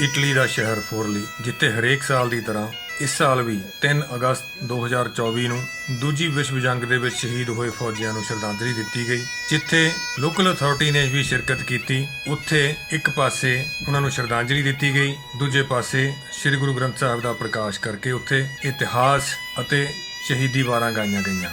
Italy ਦਾ ਸ਼ਹਿਰ ਫੋਰਲੀ, ਜਿੱਥੇ ਹਰੇਕ ਸਾਲ ਦੀ ਤਰ੍ਹਾਂ ਇਸ ਸਾਲ ਵੀ 3 ਅਗਸਤ 2024 ਨੂੰ ਦੂਜੀ ਵਿਸ਼ਵ ਜੰਗ ਦੇ ਵਿੱਚ ਸ਼ਹੀਦ ਹੋਏ ਫੌਜੀਆਂ ਨੂੰ ਸ਼ਰਧਾਂਜਲੀ ਦਿੱਤੀ ਗਈ, ਜਿੱਥੇ ਲੋਕਲ ਅਥਾਰਟੀ ਨੇ ਵੀ ਸ਼ਿਰਕਤ ਕੀਤੀ। ਉੱਥੇ ਇੱਕ ਪਾਸੇ ਉਹਨਾਂ ਨੂੰ ਸ਼ਰਧਾਂਜਲੀ ਦਿੱਤੀ ਗਈ, ਦੂਜੇ ਪਾਸੇ ਸ੍ਰੀ ਗੁਰੂ ਗ੍ਰੰਥ ਸਾਹਿਬ ਦਾ ਪ੍ਰਕਾਸ਼ ਕਰਕੇ ਉੱਥੇ ਇਤਿਹਾਸ ਅਤੇ ਸ਼ਹੀਦੀ ਵਾਰਾਂ ਗਾਈਆਂ ਗਈਆਂ।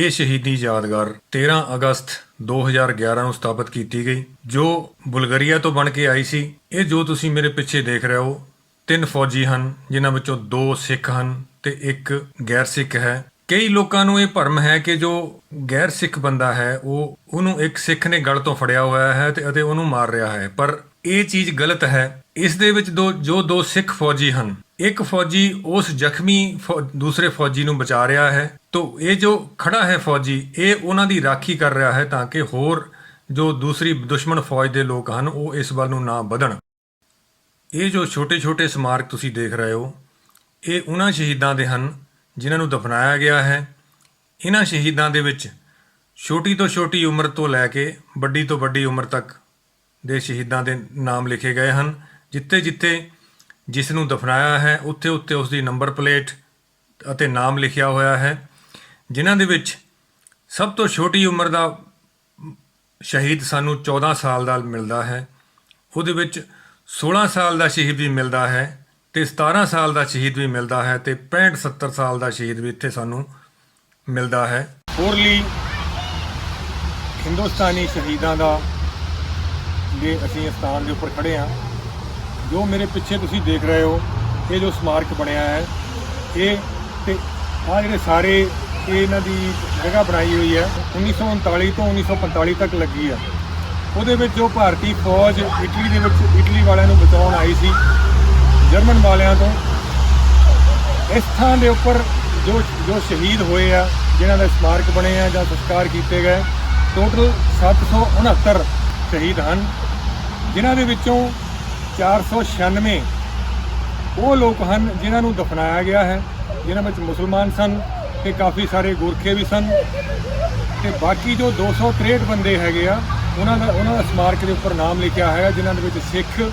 ਇਹ ਸ਼ਹੀਦੀ ਯਾਦਗਾਰ 13 ਅਗਸਤ 2011 ਨੂੰ ਸਥਾਪਿਤ ਕੀਤੀ ਗਈ, ਜੋ ਬੁਲਗਾਰੀਆ ਤੋਂ ਬਣ ਕੇ ਆਈ ਸੀ। ਇਹ ਜੋ ਤੁਸੀਂ ਮੇਰੇ ਪਿੱਛੇ ਦੇਖ ਰਹੇ ਹੋ, ਤਿੰਨ ਫੌਜੀ ਹਨ, ਜਿਨ੍ਹਾਂ ਵਿੱਚੋਂ ਦੋ ਸਿੱਖ ਹਨ ਤੇ ਇੱਕ ਗੈਰ ਸਿੱਖ ਹੈ। ਕਈ ਲੋਕਾਂ ਨੂੰ ਇਹ ਭਰਮ ਹੈ ਕਿ ਜੋ ਗੈਰ ਸਿੱਖ ਬੰਦਾ ਹੈ, ਉਹ ਉਹਨੂੰ ਇੱਕ ਸਿੱਖ ਨੇ ਗਲ ਤੋਂ ਫੜਿਆ ਹੋਇਆ ਹੈ ਤੇ ਅਤੇ ਉਹਨੂੰ ਮਾਰ ਰਿਹਾ ਹੈ। ਪਰ ਇਹ ਚੀਜ਼ ਗਲਤ ਹੈ। ਇਸ ਦੇ ਵਿੱਚ ਦੋ ਜੋ ਦੋ ਸਿੱਖ ਫੌਜੀ ਹਨ। ਇੱਕ ਫੌਜੀ ਉਸ ਜ਼ਖਮੀ ਫੌ- ਦੂਸਰੇ ਫੌਜੀ ਨੂੰ ਬਚਾ ਰਿਹਾ ਹੈ। ਤੋ ਇਹ ਜੋ ਖੜਾ ਹੈ ਫੌਜੀ, ਇਹ ਉਹਨਾਂ ਦੀ ਰਾਖੀ ਕਰ ਰਿਹਾ ਹੈ ਤਾਂ ਕਿ ਹੋਰ ਜੋ ਦੂਸਰੀ ਦੁਸ਼ਮਣ ਫੌਜ ਦੇ ਲੋਕ ਹਨ, ਉਹ ਇਸ ਵੱਲ ਨੂੰ ਨਾ ਵਧਣ। ਇਹ ਜੋ ਛੋਟੇ-ਛੋਟੇ ਸਮਾਰਕ ਤੁਸੀਂ ਦੇਖ ਰਹੇ ਹੋ, ਇਹ ਉਹਨਾਂ ਸ਼ਹੀਦਾਂ ਦੇ ਹਨ ਜਿਨ੍ਹਾਂ ਨੂੰ ਦਫਨਾਇਆ ਗਿਆ ਹੈ। ਇਹਨਾਂ ਸ਼ਹੀਦਾਂ ਦੇ ਵਿੱਚ ਛੋਟੀ ਤੋਂ ਛੋਟੀ ਉਮਰ ਤੋਂ ਲੈ ਕੇ ਵੱਡੀ ਤੋਂ ਵੱਡੀ ਉਮਰ ਤੱਕ ਦੇ ਸ਼ਹੀਦਾਂ ਦੇ ਨਾਮ ਲਿਖੇ ਗਏ ਹਨ। ਜਿੱਥੇ ਜਿੱਥੇ ਜਿਸ ਨੂੰ ਦਫਨਾਇਆ ਹੈ, ਉੱਥੇ ਉੱਥੇ ਉਸ ਦੀ ਨੰਬਰ ਪਲੇਟ ਅਤੇ ਨਾਮ ਲਿਖਿਆ ਹੋਇਆ ਹੈ। ਜਿਨ੍ਹਾਂ ਦੇ ਵਿੱਚ ਸਭ ਤੋਂ ਛੋਟੀ ਉਮਰ ਦਾ ਸ਼ਹੀਦ ਸਾਨੂੰ 14 ਸਾਲ ਦਾ ਮਿਲਦਾ ਹੈ। ਉਹਦੇ ਵਿੱਚ 16 ਸਾਲ ਦਾ ਸ਼ਹੀਦ ਵੀ ਮਿਲਦਾ ਹੈ ਤੇ 17 ਸਾਲ ਦਾ ਸ਼ਹੀਦ ਵੀ ਮਿਲਦਾ ਹੈ ਤੇ 65 70 ਸਾਲ ਦਾ ਸ਼ਹੀਦ ਵੀ ਇੱਥੇ ਸਾਨੂੰ ਮਿਲਦਾ ਹੈ। ਹੋਰਲੀ ਹਿੰਦੁਸਤਾਨੀ ਸ਼ਹੀਦਾਂ ਦਾ ਦੇ ਅਸੀਂ ਇਸ ਸਥਾਨ ਦੇ ਉੱਪਰ ਖੜੇ ਹਾਂ। ਜੋ ਮੇਰੇ ਪਿੱਛੇ ਤੁਸੀਂ ਦੇਖ ਰਹੇ ਹੋ, ਇਹ ਜੋ ਸਮਾਰਕ ਬਣਿਆ ਹੈ, ਇਹ ਤੇ ਆ ਜਿਹੜੇ ਸਾਰੇ ਇਹ ਇਹਨਾਂ ਦੀ ਜਗ੍ਹਾ ਬਣਾਈ ਹੋਈ ਹੈ 1939 ਤੋਂ 1945 ਤੱਕ ਲੱਗੀ ਆ ਉਹਦੇ ਵਿੱਚ ਜੋ ਭਾਰਤੀ ਫੌਜ ਇਟਲੀ ਦੇ ਵਿੱਚ ਇਟਲੀ ਵਾਲਿਆਂ ਨੂੰ ਬਚਾਉਣ ਆਈ ਸੀ, ਜਰਮਨ ਵਾਲਿਆਂ ਤੋਂ। ਇਸ ਥਾਂ ਦੇ ਉੱਪਰ ਜੋ ਜੋ ਸ਼ਹੀਦ ਹੋਏ ਆ, ਜਿਨ੍ਹਾਂ ਦੇ ਸਮਾਰਕ ਬਣੇ ਆ ਜਾਂ ਸੰਸਕਾਰ ਕੀਤੇ ਗਏ, ਟੋਟਲ 769 ਸ਼ਹੀਦ ਹਨ, ਜਿਨ੍ਹਾਂ ਦੇ ਵਿੱਚੋਂ 496 ਉਹ ਲੋਕ ਹਨ ਜਿਨ੍ਹਾਂ ਨੂੰ ਦਫਨਾਇਆ ਗਿਆ ਹੈ, ਜਿਨ੍ਹਾਂ ਵਿੱਚ ਮੁਸਲਮਾਨ ਸਨ ਤੇ ਕਾਫੀ ਸਾਰੇ ਗੁਰਖੇ ਵੀ ਸਨ ਤੇ ਬਾਕੀ ਜੋ 263 ਬੰਦੇ ਹੈਗੇ ਆ, ਉਹਨਾਂ ਦਾ ਉਹਨਾਂ ਦਾ ਸਮਾਰਕ ਦੇ ਉੱਪਰ ਨਾਮ ਲਿਖਿਆ ਹੈ ਜਿਨ੍ਹਾਂ ਦੇ ਵਿੱਚ ਸਿੱਖ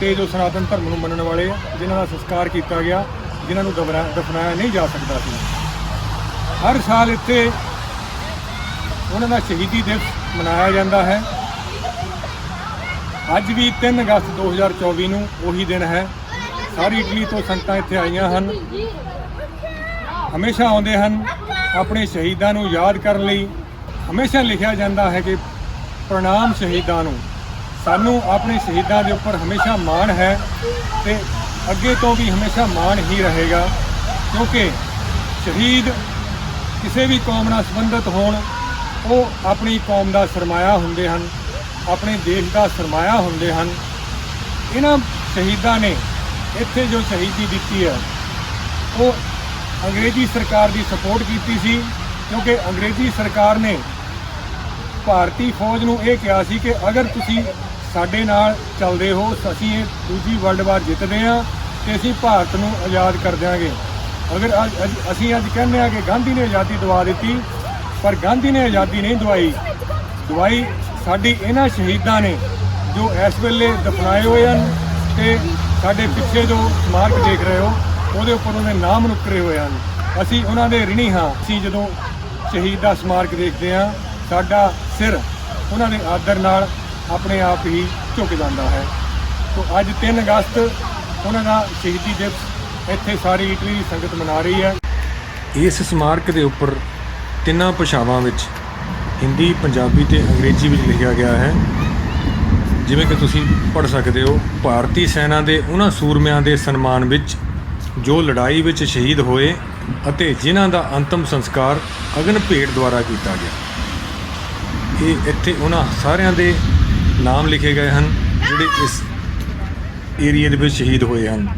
ਤੇ ਜੋ ਸਨਾਤਨ ਧਰਮ ਨੂੰ ਮੰਨਣ ਵਾਲੇ ਜਿਨ੍ਹਾਂ ਦਾ ਸੰਸਕਾਰ ਕੀਤਾ ਗਿਆ, ਜਿਨ੍ਹਾਂ ਨੂੰ ਦਫਨਾ- ਦਫਨਾਇਆ ਨਹੀਂ ਜਾ ਸਕਦਾ ਸੀ। ਹਰ ਸਾਲ ਇੱਥੇ ਉਹਨਾਂ ਦਾ ਸ਼ਹੀਦੀ ਦਿਵਸ ਮਨਾਇਆ ਜਾਂਦਾ ਹੈ। ਅੱਜ ਵੀ 3 ਅਗਸਤ 2024 ਨੂੰ ਉਹੀ ਦਿਨ ਹੈ। ਸਾਰੀ ਇਟਲੀ ਤੋਂ ਸੰਗਤਾਂ ਇੱਥੇ ਆਈਆਂ ਹਨ। ਹਮੇਸ਼ਾ ਆਉਂਦੇ ਹਨ ਆਪਣੇ ਸ਼ਹੀਦਾਂ ਨੂੰ ਯਾਦ ਕਰਨ ਲਈ। ਹਮੇਸ਼ਾ ਲਿਖਿਆ ਜਾਂਦਾ ਹੈ ਕਿ ਪ੍ਰਣਾਮ ਸ਼ਹੀਦਾਂ ਨੂੰ। ਸਾਨੂੰ ਆਪਣੇ ਸ਼ਹੀਦਾਂ ਦੇ ਉੱਪਰ ਹਮੇਸ਼ਾ ਮਾਣ ਹੈ ਤੇ ਅੱਗੇ ਤੋਂ ਵੀ ਹਮੇਸ਼ਾ ਮਾਣ ਹੀ ਰਹੇਗਾ, ਕਿਉਂਕਿ ਸ਼ਹੀਦ ਕਿਸੇ ਵੀ ਕੌਮ ਨਾਲ ਸੰਬੰਧਿਤ ਹੋਣ, ਉਹ ਆਪਣੀ ਕੌਮ ਦਾ ਸਰਮਾਇਆ ਹੁੰਦੇ ਹਨ। ਆਪਣੇ ਦੇਸ਼ ਦਾ ਸਰਮਾਇਆ ਹੁੰਦੇ ਹਨ। ਇਹਨਾਂ ਸ਼ਹੀਦਾਂ ਨੇ ਇੱਥੇ ਜੋ ਸ਼ਹੀਦੀ ਦਿੱਤੀ ਹੈ, ਉਹ ਅੰਗਰੇਜ਼ੀ ਸਰਕਾਰ ਦੀ ਸਪੋਰਟ ਕੀਤੀ ਸੀ, ਕਿਉਂਕਿ ਅੰਗਰੇਜ਼ੀ ਸਰਕਾਰ ਨੇ ਭਾਰਤੀ ਫੌਜ ਨੂੰ ਇਹ ਕਿਹਾ ਸੀ ਕਿ ਅਗਰ ਤੁਸੀਂ ਸਾਡੇ ਨਾਲ ਚੱਲਦੇ ਹੋ, ਅਸੀਂ ਇਹ ਦੂਜੀ ਵਰਲਡ ਵਾਰ ਜਿੱਤਦੇ ਹਾਂ ਤੇ ਅਸੀਂ ਭਾਰਤ ਨੂੰ ਆਜ਼ਾਦ ਕਰ ਦਿਆਂਗੇ। ਅਗਰ ਅੱਜ, ਅੱਜ- ਅਸੀਂ ਅੱਜ ਕਹਿੰਦੇ ਹਾਂ ਕਿ ਗਾਂਧੀ ਨੇ ਆਜ਼ਾਦੀ ਦਵਾ ਦਿੱਤੀ, ਪਰ ਗਾਂਧੀ ਨੇ ਆਜ਼ਾਦੀ ਨਹੀਂ ਦਵਾਈ। ਦਵਾਈ ਸਾਡੀ ਇਹਨਾਂ ਸ਼ਹੀਦਾਂ ਨੇ ਜੋ ਇਸ ਵੇਲੇ ਦਫਨਾਏ ਹੋਏ ਹਨ ਤੇ ਸਾਡੇ ਪਿੱਛੇ ਜੋ ਸਮਾਰਕ ਦੇਖ ਰਹੇ ਹੋ, ਉਹਦੇ ਉੱਪਰ ਉਹਦੇ ਨਾਮ ਨੁਕਰੇ ਹੋਏ ਹਨ। ਅਸੀਂ ਉਹਨਾਂ ਦੇ ਰਿਣੀ ਹਾਂ। ਅਸੀਂ ਜਦੋਂ ਸ਼ਹੀਦ ਦਾ ਸਮਾਰਕ ਦੇਖਦੇ ਹਾਂ, ਸਾਡਾ ਸਿਰ ਉਹਨਾਂ ਦੇ ਆਦਰ ਨਾਲ ਆਪਣੇ ਆਪ ਹੀ ਝੁਕ ਜਾਂਦਾ ਹੈ। ਤੋਂ ਅੱਜ 3 ਅਗਸਤ ਉਹਨਾਂ ਦਾ ਸ਼ਹੀਦੀ ਦਿਵਸ ਇੱਥੇ ਸਾਰੀ ਇਟਲੀ ਦੀ ਸੰਗਤ ਮਨਾ ਰਹੀ ਹੈ। ਇਸ ਸਮਾਰਕ ਦੇ ਉੱਪਰ ਤਿੰਨਾਂ ਭਾਸ਼ਾਵਾਂ ਵਿੱਚ ਹਿੰਦੀ, ਪੰਜਾਬੀ ਤੇ ਅੰਗਰੇਜ਼ੀ ਵਿੱਚ ਲਿਖਿਆ ਗਿਆ ਹੈ। ਜਿਵੇਂ ਕਿ ਤੁਸੀਂ ਪੜ੍ਹ ਸਕਦੇ ਹੋ, ਭਾਰਤੀ ਸੈਨਾ ਦੇ ਉਹਨਾਂ ਸੂਰਮਿਆਂ ਦੇ ਸਨਮਾਨ ਵਿੱਚ ਜੋ ਲੜਾਈ ਵਿੱਚ ਸ਼ਹੀਦ ਹੋਏ ਅਤੇ ਜਿਨ੍ਹਾਂ ਦਾ ਅੰਤਮ ਸੰਸਕਾਰ ਅਗਨ ਭੇਟ ਦੁਆਰਾ ਕੀਤਾ ਗਿਆ। ਇਹ ਇੱਥੇ ਉਹਨਾਂ ਸਾਰਿਆਂ ਦੇ ਨਾਮ ਲਿਖੇ ਗਏ ਹਨ, ਜਿਹੜੇ ਇਸ ਏਰੀਆ ਦੇ ਵਿੱਚ ਸ਼ਹੀਦ ਹੋਏ ਹਨ।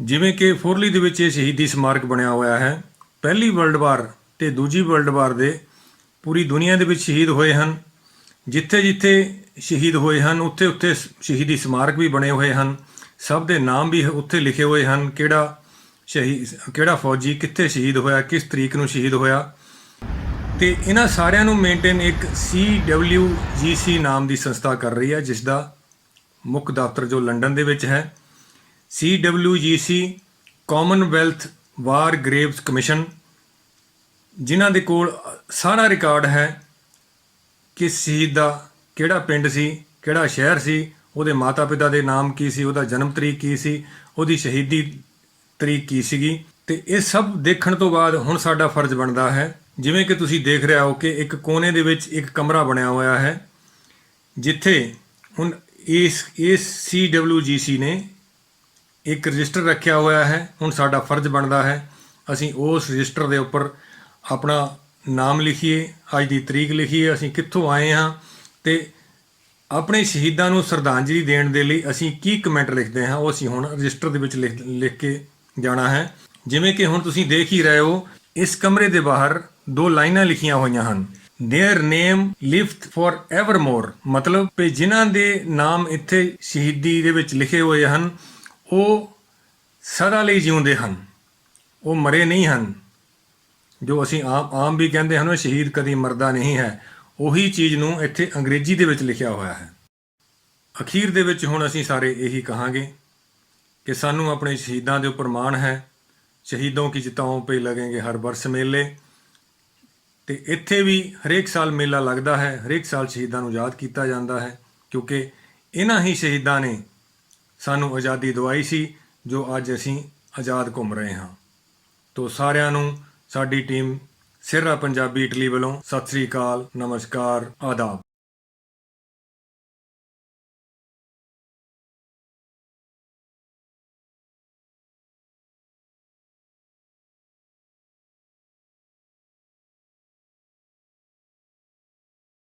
ਜਿਵੇਂ ਕਿ ਫੋਰਲੀ ਦੇ ਵਿੱਚ ਇਹ ਸ਼ਹੀਦੀ ਸਮਾਰਕ ਬਣਿਆ ਹੋਇਆ ਹੈ। ਪਹਿਲੀ ਵਰਲਡ ਵਾਰ ਤੇ ਦੂਜੀ ਵਰਲਡ ਵਾਰ ਦੇ ਪੂਰੀ ਦੁਨੀਆ ਦੇ ਵਿੱਚ ਸ਼ਹੀਦ ਹੋਏ ਹਨ। ਜਿੱਥੇ ਜਿੱਥੇ ਸ਼ਹੀਦ ਹੋਏ ਹਨ, ਉੱਥੇ ਉੱਥੇ ਸ- ਸ਼ਹੀਦੀ ਸਮਾਰਕ ਵੀ ਬਣੇ ਹੋਏ ਹਨ। ਸਭ ਦੇ ਨਾਮ ਵੀ ਉੱਥੇ ਲਿਖੇ ਹੋਏ ਹਨ, ਕਿਹੜਾ ਸ਼ਹੀਦ ਕਿਹੜਾ ਫੌਜੀ, ਕਿੱਥੇ ਸ਼ਹੀਦ ਹੋਇਆ, ਕਿਸ ਤਰੀਕ ਨੂੰ ਸ਼ਹੀਦ ਹੋਇਆ। ਤੇ ਇਹਨਾਂ ਸਾਰਿਆਂ ਨੂੰ ਮੇਨਟੇਨ ਇੱਕ CWGC ਨਾਮ ਦੀ ਸੰਸਥਾ ਕਰ ਰਹੀ ਹੈ, ਜਿਸ ਦਾ ਮੁੱਖ ਦਫ਼ਤਰ ਜੋ ਲੰਡਨ ਦੇ ਵਿੱਚ ਹੈ। CWGC Commonwealth War Graves Commission ਜਿਨ੍ਹਾਂ ਦੇ ਕੋਲ ਸਾਰਾ ਰਿਕਾਰਡ ਹੈ ਕਿ ਸ਼ਹੀਦ ਦਾ ਕਿਹੜਾ ਪਿੰਡ ਸੀ, ਕਿਹੜਾ ਸ਼ਹਿਰ ਸੀ, ਉਹਦੇ ਮਾਤਾ-ਪਿਤਾ ਦੇ ਨਾਮ ਕੀ ਸੀ, ਉਹਦਾ ਜਨਮ ਤਰੀਕ ਕੀ ਸੀ, ਉਹਦੀ ਸ਼ਹੀਦੀ ਤਰੀਕ ਕੀ ਸੀਗੀ। ਤੇ ਇਹ ਸਭ ਦੇਖਣ ਤੋਂ ਬਾਅਦ ਹੁਣ ਸਾਡਾ ਫਰਜ਼ ਬਣਦਾ ਹੈ, ਜਿਵੇਂ ਕਿ ਤੁਸੀਂ ਦੇਖ ਰਿਹਾ ਹੋ ਕਿ ਇੱਕ ਕੋਨੇ ਦੇ ਵਿੱਚ ਇੱਕ ਕਮਰਾ ਬਣਿਆ ਹੋਇਆ ਹੈ, ਜਿੱਥੇ ਹੁਣ ਇਸ ਇਸ CWGC ਨੇ ਇੱਕ ਰਜਿਸਟਰ ਰੱਖਿਆ ਹੋਇਆ ਹੈ, ਹੁਣ ਸਾਡਾ ਫਰਜ਼ ਬਣਦਾ ਹੈ, ਅਸੀਂ ਉਸ ਰਜਿਸਟਰ ਦੇ ਉੱਪਰ ਆਪਣਾ ਨਾਮ ਲਿਖੀਏ, ਅੱਜ ਦੀ ਤਰੀਕ ਲਿਖੀਏ, ਅਸੀਂ ਕਿੱਥੋਂ ਆਏ ਹਾਂ ਤੇ ਆਪਣੇ ਸ਼ਹੀਦਾਂ ਨੂੰ ਸ਼ਰਧਾਂਜਲੀ ਦੇਣ ਦੇ ਲਈ ਅਸੀਂ ਕੀ ਕਮੈਂਟ ਲਿਖਦੇ ਹਾਂ, ਉਹ ਅਸੀਂ ਹੁਣ ਰਜਿਸਟਰ ਦੇ ਵਿੱਚ ਲਿਖ ਕੇ ਜਾਣਾ ਹੈ। ਜਿਵੇਂ ਕਿ ਹੁਣ ਤੁਸੀਂ ਦੇਖ ਹੀ ਰਹੇ ਹੋ, ਇਸ ਕਮਰੇ ਦੇ ਬਾਹਰ ਦੋ ਲਾਈਨਾਂ ਲਿਖੀਆਂ ਹੋਈਆਂ ਹਨ। Their name liveth for evermore ਮਤਲਬ ਕਿ ਜਿਨ੍ਹਾਂ ਦੇ ਨਾਮ ਇੱਥੇ ਸ਼ਹੀਦੀ ਦੇ ਵਿੱਚ ਲਿਖੇ ਹੋਏ ਹਨ, ਉਹ ਸਦਾ ਲਈ ਜਿਉਂਦੇ ਹਨ। ਉਹ ਮਰੇ ਨਹੀਂ ਹਨ। ਜੋ ਅਸੀਂ ਆਮ ਆਮ ਵੀ ਕਹਿੰਦੇ ਹਨ, ਸ਼ਹੀਦ ਕਦੀ ਮਰਦਾ ਨਹੀਂ ਹੈ, ਉਹੀ ਚੀਜ਼ ਨੂੰ ਇੱਥੇ ਅੰਗਰੇਜ਼ੀ ਦੇ ਵਿੱਚ ਲਿਖਿਆ ਹੋਇਆ ਹੈ। ਅਖੀਰ ਦੇ ਵਿੱਚ ਹੁਣ ਅਸੀਂ ਸਾਰੇ ਇਹੀ ਕਹਾਂਗੇ ਕਿ ਸਾਨੂੰ ਆਪਣੇ ਸ਼ਹੀਦਾਂ ਦੇ ਉੱਪਰ ਮਾਣ ਹੈ। ਸ਼ਹੀਦੋਂ ਕੀ ਚਿਤਾਓਂ ਪੇ ਲੱਗेंगे ਹਰ ਬਰਸ ਮੇਲੇ। ਤੇ ਇੱਥੇ ਵੀ ਹਰੇਕ ਸਾਲ ਮੇਲਾ ਲੱਗਦਾ ਹੈ, ਹਰੇਕ ਸਾਲ ਸ਼ਹੀਦਾਂ ਨੂੰ ਯਾਦ ਕੀਤਾ ਜਾਂਦਾ ਹੈ, ਕਿਉਂਕਿ ਇਹਨਾਂ ਹੀ ਸ਼ਹੀਦਾਂ ਨੇ ਸਾਨੂੰ ਆਜ਼ਾਦੀ ਦਵਾਈ ਸੀ, ਜੋ ਅੱਜ ਅਸੀਂ ਆਜ਼ਾਦ ਘੁੰਮ ਰਹੇ ਹਾਂ। ਤੋ ਸਾਰਿਆਂ ਨੂੰ ਸਾਡੀ ਟੀਮ ਸਿਰਰਾ ਪੰਜਾਬੀ ਇਟਲੀ ਵੱਲੋਂ ਸਤਿ ਸ੍ਰੀ ਅਕਾਲ ਨਮਸਕਾਰ ਆਦਾਬ।